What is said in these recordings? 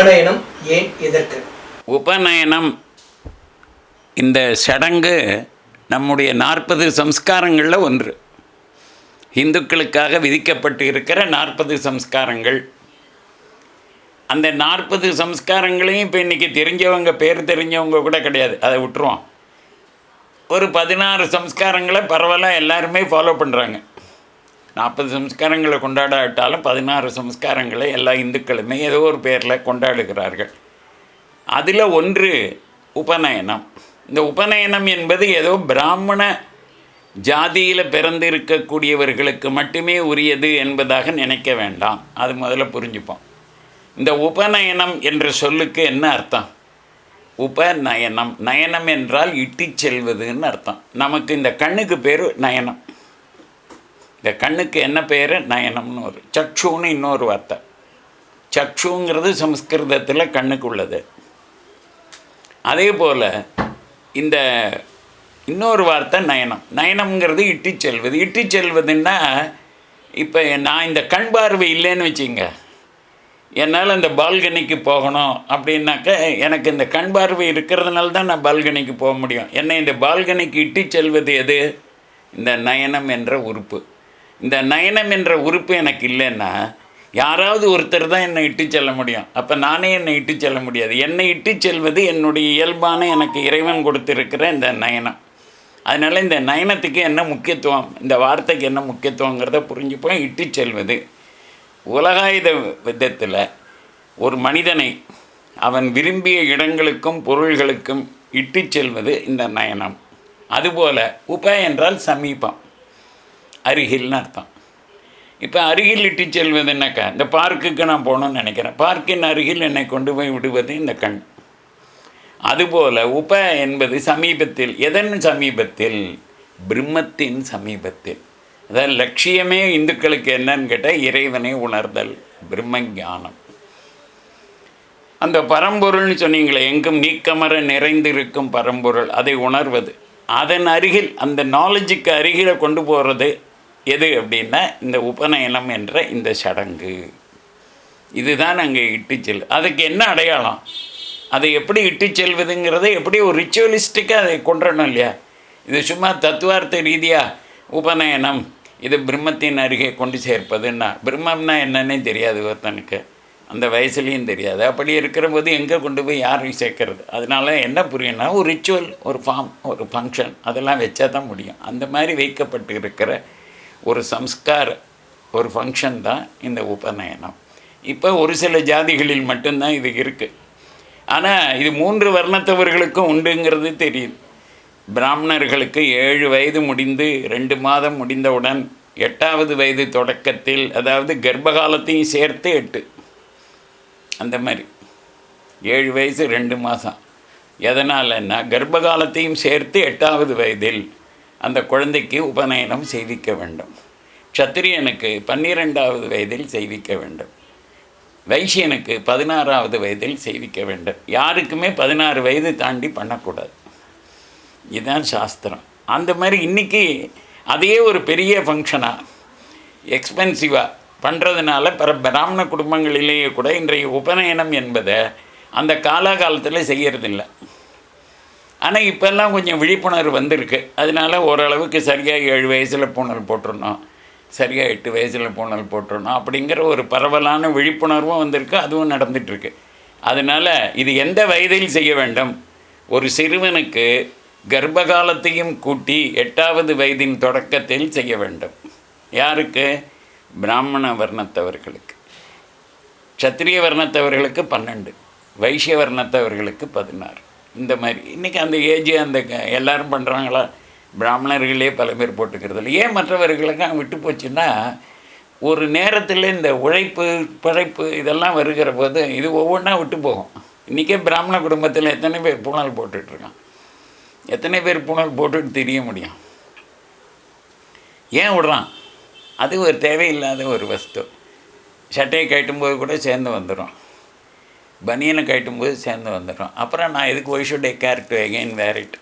உபநயனம் ஏன் எதற்கு? உபநயனம் இந்த சடங்கு நம்முடைய நாற்பது சம்ஸ்காரங்களில் ஒன்று. இந்துக்களுக்காக விதிக்கப்பட்டு இருக்கிற நாற்பது சம்ஸ்காரங்கள். அந்த நாற்பது சம்ஸ்காரங்களையும் இப்போ இன்றைக்கி தெரிஞ்சவங்க பேர் தெரிஞ்சவங்க கூட கிடையாது. அதை விட்டுருவோம். ஒரு பதினாறு சம்ஸ்காரங்களை பரவாயில்ல எல்லாருமே ஃபாலோ பண்ணுறாங்க நாற்பது சம்ஸ்காரங்களை கொண்டாடாவிட்டாலும் பதினாறு சம்ஸ்காரங்களை எல்லா இந்துக்களுமே ஏதோ ஒரு பேரில் கொண்டாடுகிறார்கள். அதில் ஒன்று உபநயனம். இந்த உபநயனம் என்பது ஏதோ பிராமண ஜாதியில் பிறந்திருக்கக்கூடியவர்களுக்கு மட்டுமே உரியது என்பதாக நினைக்க வேண்டாம். அது முதல்ல புரிஞ்சுப்போம். இந்த உபநயனம் என்ற சொல்லுக்கு என்ன அர்த்தம்? உபநயனம். நயனம் என்றால் இட்டிச் செல்வதுன்னு அர்த்தம். நமக்கு இந்த கண்ணுக்கு பேர் நயனம். இந்த கண்ணுக்கு என்ன பேர்? நயனம்னு ஒரு. சக்ஷுன்னு இன்னொரு வார்த்தை. சக்ஷுங்கிறது சம்ஸ்கிருதத்தில் கண்ணுக்கு உள்ளது. அதே போல் இந்த இன்னொரு வார்த்தை நயனம். நயனம்ங்கிறது இட்டு செல்வது. இட்டு செல்வதுன்னா இப்போ நான் இந்த கண் பார்வை இல்லைன்னு வச்சுங்க. என்னால் இந்த பால்கனிக்கு போகணும் அப்படின்னாக்க எனக்கு இந்த கண் பார்வை இருக்கிறதுனால தான் நான் பால்கனிக்கு போக முடியும். என்னை இந்த பால்கனிக்கு இட்டு செல்வது எது? இந்த நயனம் என்ற உறுப்பு. இந்த நயனம் என்ற உறுப்பு எனக்கு இல்லைன்னா யாராவது ஒருத்தர் தான் என்னை இட்டு செல்ல முடியும். அப்போ நானே என்னை இட்டு செல்ல முடியாது. என்னை இட்டு செல்வது என்னுடைய இயல்பான எனக்கு இறைவன் கொடுத்துருக்கிற இந்த நயனம். அதனால் இந்த நயனத்துக்கு என்ன முக்கியத்துவம்? இந்த வார்த்தைக்கு என்ன முக்கியத்துவங்கிறத புரிஞ்சுப்போம் இட்டு செல்வது. உலகாயுத விதத்தில் ஒரு மனிதனை அவன் விரும்பிய இடங்களுக்கும் பொருள்களுக்கும் இட்டு செல்வது இந்த நயனம். அதுபோல் உப என்றால் சமீபம். அருகில்னு அர்த்தம். இப்போ அருகில் இட்டு செல்வதுன்னாக்கா இந்த பார்க்குக்கு நான் போகணும்னு நினைக்கிறேன். பார்க்கின் அருகில் என்னை கொண்டு போய் விடுவது இந்த கண். அதுபோல் உப என்பது சமீபத்தில் எதன் சமீபத்தில்? பிரம்மத்தின் சமீபத்தில். அதாவது லட்சியமே இந்துக்களுக்கு என்னன்னு கேட்டால் இறைவனை உணர்தல் பிரம்ம ஞானம் அந்த பரம்பொருள்னு சொன்னீங்களே எங்கும் நீக்கமர நிறைந்திருக்கும் பரம்பொருள் அதை உணர்வது. அதன் அருகில் அந்த நாலேஜுக்கு அருகில் கொண்டு போகிறது எது அப்படின்னா இந்த உபநயனம் என்ற இந்த சடங்கு. இதுதான் அங்கே இட்டு செல் அதுக்கு என்ன அடையாளம்? அதை எப்படி இட்டு செல்வதுங்கிறத எப்படி ஒரு ரிச்சுவலிஸ்டிக்காக அதை கொண்டுடணும் இல்லையா? இது சும்மா தத்துவார்த்த ரீதியாக உபநயனம் இது பிரம்மத்தின் அருகே கொண்டு சேர்ப்பதுன்னா பிரம்மம்னா என்னன்னே தெரியாது ஒருத்தனுக்கு. அந்த வயசுலேயும் தெரியாது. அப்படி இருக்கிற போது எங்கே கொண்டு போய் யாரையும் சேர்க்கறது? அதனால் என்ன புரியும்னா ஒரு ரிச்சுவல் ஒரு ஃபார்ம் ஒரு ஃபங்க்ஷன் அதெல்லாம் வச்சா தான் முடியும். அந்த மாதிரி வைக்கப்பட்டு இருக்கிற ஒரு சம்ஸ்கார ஒரு ஃபங்க்ஷன் தான் இந்த உபநயனம். இப்போ ஒரு சில ஜாதிகளில் மட்டும்தான் இது இருக்குது ஆனால் இது மூன்று வர்ணத்தவர்களுக்கும் உண்டுங்கிறது தெரியுது பிராமணர்களுக்கு ஏழு வயது முடிந்து ரெண்டு மாதம் முடிந்தவுடன் எட்டாவது வயது தொடக்கத்தில் அதாவது கர்ப்பகாலத்தையும் சேர்த்து எட்டு. அந்த மாதிரி. ஏழு வயசு ரெண்டு மாதம். எதனாலன்னா கர்ப்பகாலத்தையும் சேர்த்து எட்டாவது வயதில் அந்த குழந்தைக்கு உபநயனம் செய்விக்க வேண்டும். க்ஷத்திரியனுக்கு பன்னிரெண்டாவது வயதில் செய்விக்க வேண்டும். வைசியனுக்கு பதினாறாவது வயதில் செய்விக்க வேண்டும். யாருக்குமே பதினாறு வயது தாண்டி பண்ணக்கூடாது. இதுதான் சாஸ்திரம். அந்த மாதிரி இன்றைக்கி அதே ஒரு பெரிய ஃபங்க்ஷனாக எக்ஸ்பென்சிவாக பண்ணுறதுனால பிற பிராமண குடும்பங்களிலேயே கூட இன்றைய உபநயனம் என்பதை அந்த காலாகாலத்தில் செய்கிறதில்லை ஆனால் இப்போல்லாம் கொஞ்சம் விழிப்புணர்வு வந்திருக்கு. அதனால ஓரளவுக்கு சரியாக ஏழு வயசில் பூணல் போட்டுருணும் சரியாக எட்டு வயசில் பூணல் போட்டுருணும் அப்படிங்கிற ஒரு பரவலான விழிப்புணர்வும் வந்திருக்கு. அதுவும் நடந்துகிட்ருக்கு அதனால் இது எந்த வயதில் செய்ய வேண்டும்? ஒரு சிறுவனுக்கு கர்ப்பகாலத்தையும் கூட்டி எட்டாவது வயதின் தொடக்கத்தில் செய்ய வேண்டும். யாருக்கு? பிராமண வர்ணத்தவர்களுக்கு. சத்திரிய வர்ணத்தவர்களுக்கு பன்னெண்டு. வைசிய வர்ணத்தவர்களுக்கு பதினாறு. இந்த மாதிரி. இன்றைக்கி அந்த ஏஜ் அந்த க- பண்ணுறாங்களா பிராமணர்களே பல பேர் போட்டுக்கிறது இல்லை. ஏன் மற்றவர்களுக்கெல்லாம் விட்டு போச்சுன்னா ஒரு நேரத்தில் இந்த உழைப்பு பிழைப்பு இதெல்லாம் வருகிற போது இது ஒவ்வொன்றா விட்டு போகும். இன்றைக்கே பிராமண குடும்பத்தில் எத்தனை பேர் பூணல் போட்டுட்ருக்கான்? எத்தனை பேர் பூணல் போட்டுட்டு தெரிய முடியும்? ஏன் விடுறான்? அது ஒரு தேவையில்லாத ஒரு வஸ்து. சட்டையை கட்டும்போது கூட சேர்ந்து வந்துடும் பனியனை கட்டும்போது சேர்ந்து வந்துடும் அப்புறம் நான் எதுக்கு why should I care to again wear it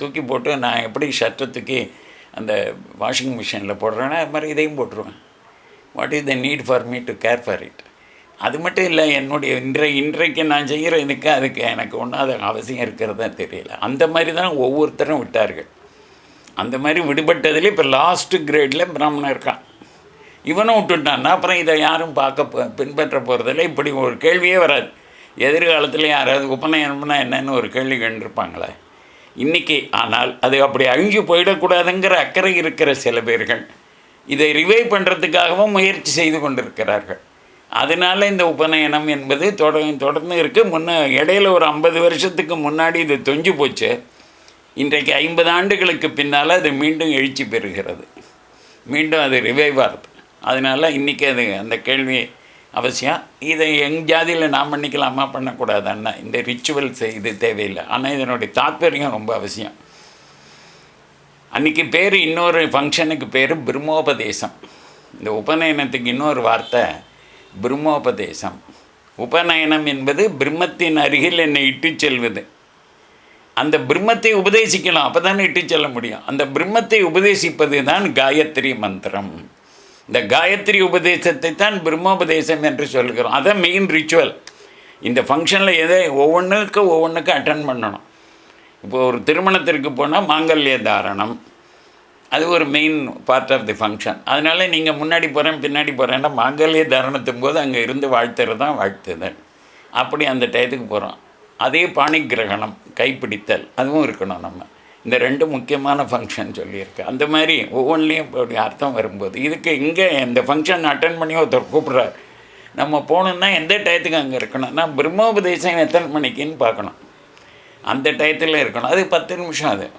தூக்கி போட்டு நான் எப்படி ஷர்ட்டை தூக்கி அந்த வாஷிங் மிஷினில் போடுறேன்னா அது மாதிரி இதையும் போட்டுருவேன். What is the need for me to care for it அது மட்டும் இல்லை என்னுடைய இன்றை இன்றைக்கு நான் செய்கிற இதுக்கு அதுக்கு எனக்கு ஒன்றும் அது அவசியம் இருக்கிறதா தெரியல. அந்த மாதிரி தான் ஒவ்வொருத்தரும் விட்டார்கள். அந்த மாதிரி விடுபட்டதுலேயே இப்போ லாஸ்ட்டு கிரேடில் பிராமணன் இருக்கான். இவனும் விட்டுட்டான்னா அப்புறம் இதை யாரும் பார்க்க பின்பற்ற போகிறதில்ல இப்படி ஒரு கேள்வியே வராது. எதிர்காலத்தில் யாராவது உபநயனம்னா என்னன்னு ஒரு கேள்வி கண்டிருப்பாங்களே இன்றைக்கி ஆனால் அது அப்படி அழிஞ்சு போயிடக்கூடாதுங்கிற அக்கறை இருக்கிற சில பேர்கள் இதை ரிவைவ் பண்ணுறதுக்காகவும் முயற்சி செய்து கொண்டிருக்கிறார்கள். அதனால் இந்த உபநயனம் என்பது தொட தொடர்ந்து இருக்குது முன்ன இடையில ஒரு ஐம்பது வருஷத்துக்கு முன்னாடி இது தொஞ்சு போச்சு. இன்றைக்கு ஐம்பது ஆண்டுகளுக்கு பின்னால் அது மீண்டும் எழுச்சி பெறுகிறது. மீண்டும் அது ரிவைவ் ஆகுது. அதனால் இன்றைக்கி அது அந்த கேள்வி அவசியம். இதை எங் ஜாதியில் நாம் பண்ணிக்கலாமா? பண்ணக்கூடாதுன்னா இந்த ரிச்சுவல்ஸ் இது தேவையில்லை. ஆனால் இதனுடைய தாத்பரியம் ரொம்ப அவசியம். அன்றைக்கி பேர் இன்னொரு ஃபங்க்ஷனுக்கு பேர் பிரம்மோபதேசம். இந்த உபநயனத்துக்கு இன்னொரு வார்த்தை பிரம்மோபதேசம். உபநயனம் என்பது பிரம்மத்தின் அருகில் என்னை இட்டு செல்வது. அந்த பிரம்மத்தை உபதேசிக்கலாம். அப்போ தானே இட்டு செல்ல முடியும். அந்த பிரம்மத்தை உபதேசிப்பது தான் காயத்ரி மந்திரம். இந்த காயத்ரி உபதேசத்தை தான் பிரம்மோபதேசம் என்று சொல்கிறோம். அதான் மெயின் ரிச்சுவல் இந்த ஃபங்க்ஷனில் எதை ஒவ்வொன்றுக்கும் ஒவ்வொன்றுக்கும் அட்டன் பண்ணணும். இப்போ ஒரு திருமணத்திற்கு போனால் மாங்கல்ய தாரணம். அது ஒரு main part of the function அதனால் நீங்கள் முன்னாடி போகிறேன் பின்னாடி போகிறேன்னா மாங்கல்ய தாரணத்தும் போது அங்கே இருந்து வாழ்த்துறது தான் வாழ்த்துதல். அப்படி அந்த டயத்துக்கு போகிறோம் அதே பாணி கிரகணம் கைப்பிடித்தல் அதுவும் இருக்கணும் நம்ம. இந்த ரெண்டு முக்கியமான ஃபங்க்ஷன் சொல்லியிருக்கு. அந்த மாதிரி ஒவ்வொன்றிலையும் இப்படி அர்த்தம் வரும்போது இதுக்கு இங்கே இந்த ஃபங்க்ஷன் அட்டன் பண்ணி ஒருத்தர் கூப்பிட்றாரு. நம்ம போகணுன்னா எந்த டயத்துக்கு அங்கே இருக்கணும்னா பிரம்மோபதேசம் எத்தனை மணிக்குன்னு பார்க்கணும். அந்த டயத்தில் இருக்கணும். அது பத்து நிமிஷம் அது.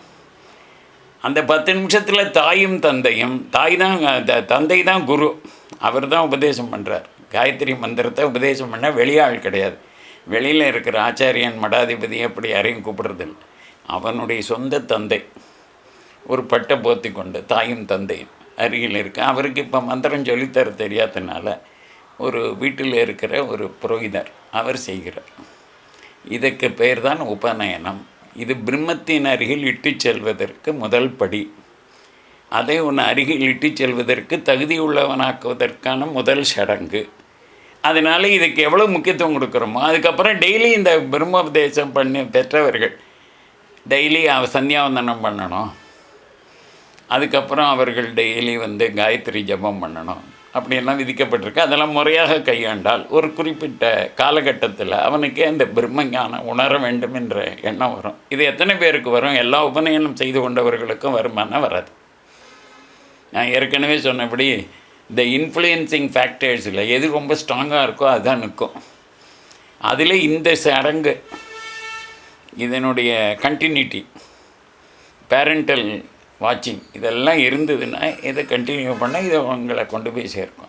அந்த பத்து நிமிஷத்தில் தாயும் தந்தையும் தாய் தான் த- தந்தை தான் குரு. அவர் தான் உபதேசம் பண்ணுறார் காயத்ரி மந்திரத்தை உபதேசம் பண்ண வெளியாள் கிடையாது. வெளியில் இருக்கிற ஆச்சாரியன் மடாதிபதி அப்படி யாரையும் கூப்பிட்றதில்லை. அவனுடைய சொந்த தந்தை ஒரு பட்டை போத்தி கொண்டு தாயும் தந்தையும் அருகில் இருக்கு அவருக்கு இப்போ மந்திரம் சொல்லித்தர தெரியாதனால ஒரு வீட்டில் இருக்கிற ஒரு புரோகிதர் அவர் செய்கிறார். இதற்கு பெயர் தான் உபநயனம். இது பிரம்மத்தின் அருகில் இட்டு செல்வதற்கு முதல் படி. அதை உன் அருகில் இட்டுச் செல்வதற்கு தகுதியுள்ளவனாக்குவதற்கான முதல் சடங்கு. அதனால் இதுக்கு எவ்வளோ முக்கியத்துவம் கொடுக்குறோமோ அதுக்கப்புறம் டெய்லி இந்த பிரம்மோபதேசம் பண்ணி பெற்றவர்கள் டெய்லி அவ சந்தியாவந்தனம் பண்ணணும். அதுக்கப்புறம் அவர்கள் டெய்லி வந்து காயத்ரி ஜெபம் பண்ணணும். அப்படியெல்லாம் விதிக்கப்பட்டிருக்கு. அதெல்லாம் முறையாக கையாண்டால் ஒரு குறிப்பிட்ட காலகட்டத்தில் அவனுக்கே அந்த பிரம்மஞானம் உணர வேண்டும் என்ற எண்ணம் வரும். இது எத்தனை பேருக்கு வரும்? எல்லா உபநயனம் செய்து கொண்டவர்களுக்கும் வருமானம் வராது. நான் ஏற்கனவே சொன்னபடி இந்த இன்ஃப்ளூயன்சிங் ஃபேக்டர்ஸில் எது ரொம்ப ஸ்ட்ராங்காக இருக்கோ அதுதான் நிற்கும் அதில் இந்த சடங்கு இதனுடைய கண்டினியூட்டி பேரண்டல் வாட்சிங் இதெல்லாம் இருந்ததுன்னா இதை கண்டினியூ பண்ணால் இதை உங்களை கொண்டு போய் சேர்க்கும்.